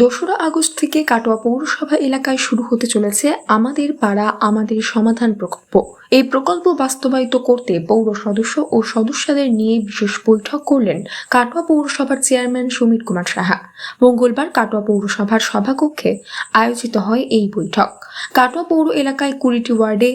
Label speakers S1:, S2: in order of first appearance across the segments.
S1: দোসরা আগস্ট থেকে কাটোয়া পৌরসভা এলাকায় শুরু হতে চলেছে আমাদের পাড়া, আমাদের সমাধান প্রকল্প। এই প্রকল্প বাস্তবায়িত করতে পৌর সদস্য ও সদস্যদের নিয়ে বিশেষ বৈঠক করলেন কাটোয়া পৌরসভার চেয়ারম্যান সমীর কুমার সাহা। মঙ্গলবার কাটোয়া পৌরসভার সভাকক্ষে আয়োজিত হয় এই বৈঠক। কাটোয়া পৌর এলাকায় কুড়িটি ওয়ার্ডে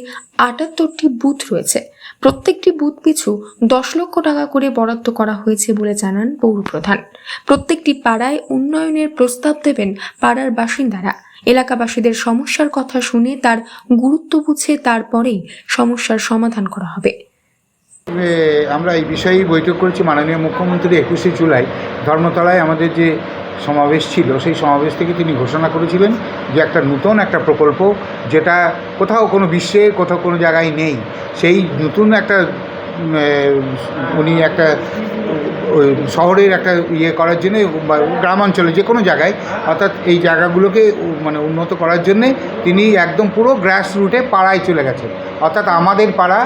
S1: আটাত্তরটি বুথ রয়েছে। প্রত্যেকটি বুথ পিছু দশ লক্ষ টাকা করে বরাদ্দ করা হয়েছে বলে জানান পৌরপ্রধান। প্রত্যেকটি পাড়ায় উন্নয়নের প্রস্তাব দেবেন পাড়ার বাসিন্দারা। এলাকাবাসীদের সমস্যার কথা শুনে তার গুরুত্ব বুঝে তারপরেই সমস্যার সমাধান করা হবে।
S2: আমরা এই বিষয়ে বৈঠক করেছি মাননীয় মুখ্যমন্ত্রী একুশে জুলাই। ধর্মতলায় আমাদের যে সমাবেশ ছিল, সেই সমাবেশ থেকে তিনি ঘোষণা করেছিলেন যে একটা নতুন একটা প্রকল্প যেটা কোথাও কোনো বিশ্বে কোথাও কোনো জায়গায় নেই। সেই নতুন একটা উনি একটা শহরের একটা ইয়ে করার জন্য গ্রামাঞ্চলে যে কোনো জায়গায়, অর্থাৎ এই জায়গাগুলোকে মানে উন্নত করার জন্যে তিনি একদম পুরো গ্রাস রুটে পাড়ায় চলে গেছেন। অর্থাৎ আমাদের পাড়া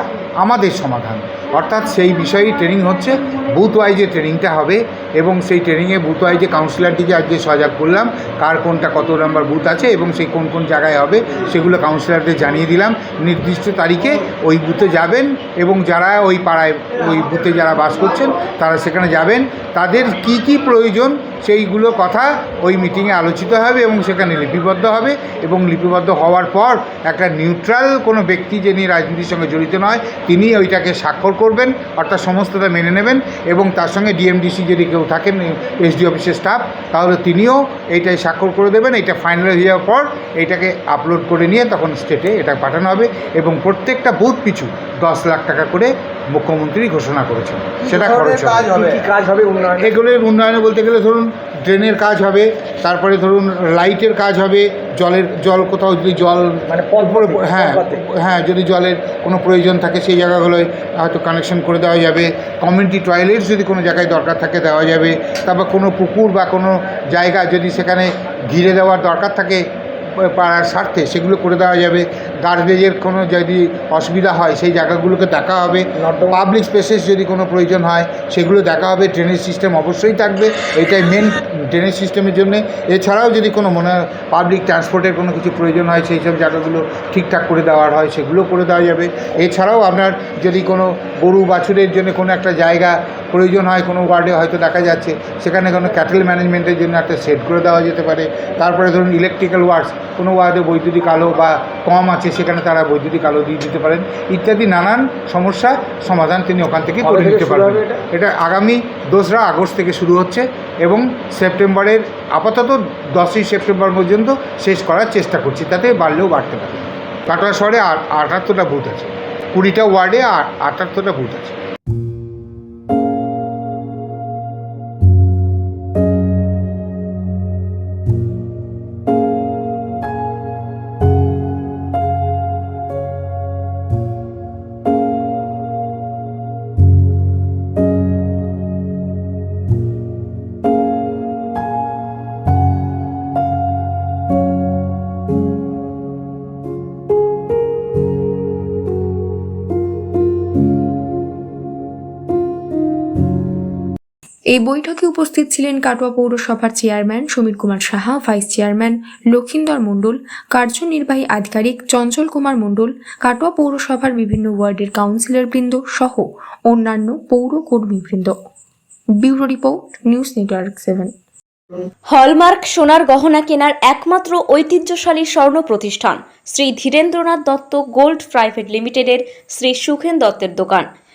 S2: আমাদের সমাধান। অর্থাৎ সেই বিষয়েই ট্রেনিং হচ্ছে বুথ ওয়াইজে ট্রেনিংটা হবে এবং সেই ট্রেনিংয়ে বুথ ওয়াইজে কাউন্সিলরটিকে আজকে সজাগ করলাম, কার কোনটা কত নম্বর বুথ আছে এবং সেই কোন কোন জায়গায় হবে সেগুলো কাউন্সিলরদের জানিয়ে দিলাম। নির্দিষ্ট তারিখে ওই বুথে যাবেন এবং যারা ওই পাড়ায়, ওই বুথে যারা বাস করছেন তারা সেখানে যাবেন। তাদের কি কি প্রয়োজন সেইগুলো কথা ওই মিটিংয়ে আলোচিত হবে এবং সেখানে লিপিবদ্ধ হবে এবং লিপিবদ্ধ হওয়ার পর একটা নিউট্রাল কোনো ব্যক্তি যিনি রাজনীতির সঙ্গে জড়িত নয় তিনি ওইটাকে স্বাক্ষর করবেন অর্থাৎ সমস্তটা মেনে নেবেন এবং তার সঙ্গে ডিএমডিসি যদি কেউ থাকেন এসডি অফিসের স্টাফ তাহলে তিনিও এইটাই স্বাক্ষর করে দেবেন এটা ফাইনাল হয়ে যাওয়ার পর এইটাকে আপলোড করে নিয়ে তখন স্টেটে এটা পাঠানো হবে এবং প্রত্যেকটা বুথ পিছু দশ লাখ টাকা করে মুখ্যমন্ত্রী ঘোষণা করেছেন। সেটা খরচ হবে। এগুলোর উন্নয়নে বলতে গেলে ধরুন ড্রেনের কাজ হবে তারপরে ধরুন লাইটের কাজ হবে জলের জল কোথাও যদি জল
S3: মানে
S2: হ্যাঁ হ্যাঁ যদি জলের কোনো প্রয়োজন থাকে সেই জায়গাগুলোয় হয়তো কানেকশন করে দেওয়া যাবে। কমিউনিটি টয়লেটস যদি কোনো জায়গায় দরকার থাকে দেওয়া যাবে। তারপর কোনো পুকুর বা কোনো জায়গা যদি সেখানে ঘিরে দেওয়ার দরকার থাকে পাড়ার স্বার্থে সেগুলো করে দেওয়া যাবে। গার্বেজের কোনো যদি অসুবিধা হয় সেই জায়গাগুলোকে দেখা হবে। পাবলিক স্পেসেস যদি কোনো প্রয়োজন হয় সেগুলো দেখা হবে। ড্রেনেজ সিস্টেম অবশ্যই থাকবে। এটাই মেন ড্রেনেজ সিস্টেমের জন্যে। এছাড়াও যদি কোনো মনে পাবলিক ট্রান্সপোর্টের কোনো কিছু প্রয়োজন হয় সেই সব জায়গাগুলো ঠিকঠাক করে দেওয়ার হয় সেগুলো করে দেওয়া যাবে। এছাড়াও আপনার যদি কোনো গরু বাছুরের জন্য কোনো একটা জায়গা প্রয়োজন হয় কোনো ওয়ার্ডে হয়তো দেখা যাচ্ছে সেখানে কোনো ক্যাটেল ম্যানেজমেন্টের জন্য একটা সেট করে দেওয়া যেতে পারে। তারপরে ধরুন ইলেকট্রিক্যাল ওয়ার্ডস কোনো ওয়ার্ডে বৈদ্যুতিক আলো বা কম আছে সেখানে তারা বৈদ্যুতিক আলো দিয়ে দিতে পারেন। ইত্যাদি নানান সমস্যা সমাধান তিনি ওখান থেকে করে নিতে পারবেন।
S3: এটা?
S2: আগামী দোসরা আগস্ট থেকে শুরু হচ্ছে এবং সেপ্টেম্বরের আপাতত দশই সেপ্টেম্বর পর্যন্ত শেষ করার চেষ্টা করছি তাতে বাড়লেও বাড়তে পারে। কাটোয়া শহরে আট- আটাত্তরটা বুথ আছে কুড়িটা ওয়ার্ডে আটাত্তরটা বুথ আছে।
S1: এই বৈঠকে উপস্থিত ছিলেন কাটোয়া পৌরসভার chairman Samir Kumar Saha, vice chairman Lakhindar Mondal, কার্যনির্বাহী আধিকারিক চঞ্চল কুমার মণ্ডল, কাটোয়া পৌরসভার বিভিন্ন ওয়ার্ডের কাউন্সিলরবৃন্দ সহ অন্যান্য পৌর কর্মীবৃন্দ bureau report, news network seven.
S4: Hallmark সোনার গহনা কেনার একমাত্র ঐতিহ্যশালী স্বর্ণ প্রতিষ্ঠান শ্রী ধীরেন্দ্রনাথ দত্ত গোল্ড প্রাইভেট লিমিটেডের শ্রী সুখেন দত্তের দোকান।